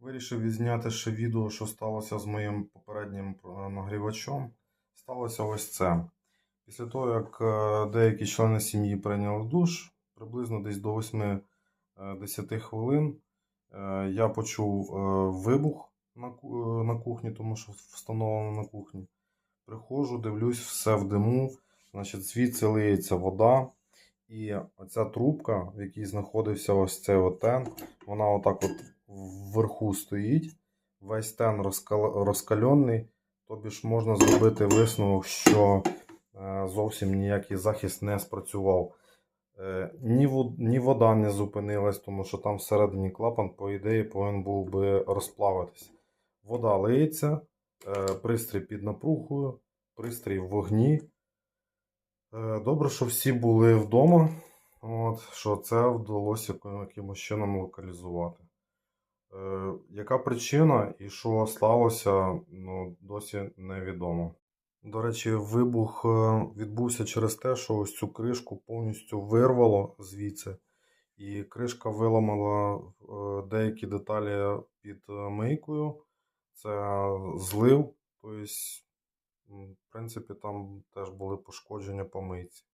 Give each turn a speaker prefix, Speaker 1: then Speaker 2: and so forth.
Speaker 1: Вирішив відзняти ще відео, що сталося з моїм попереднім е, нагрівачом. Сталося ось це. Після того, як е, деякі члени сім'ї прийняли душ, приблизно десь до 8-10 хвилин е, я почув вибух на, ку- на кухні, тому що встановлено на кухні. Приходжу, дивлюсь, все в диму, значить, звідси лиється вода. І оця трубка, в якій знаходився ось цей от тен, вона отак от вверху стоїть. Весь тен розкал... розкальонний. Тобі ж можна зробити висновок, що е, зовсім ніякий захист не спрацював. Е, ні, вода не зупинилась, тому що там всередині клапан, по ідеї, повинен був би розплавитись. Вода лиється, е, пристрій під напругою, пристрій в вогні. Добре, що всі були вдома, от, що це вдалося якимось чином локалізувати. Е, яка причина і що сталося, ну, досі невідомо. До речі, вибух е, відбувся через те, що ось цю кришку повністю вирвало звідси, і кришка виламала е, деякі деталі під мийкою. Це злив, тобто, в принципі, там теж були пошкодження по мийці.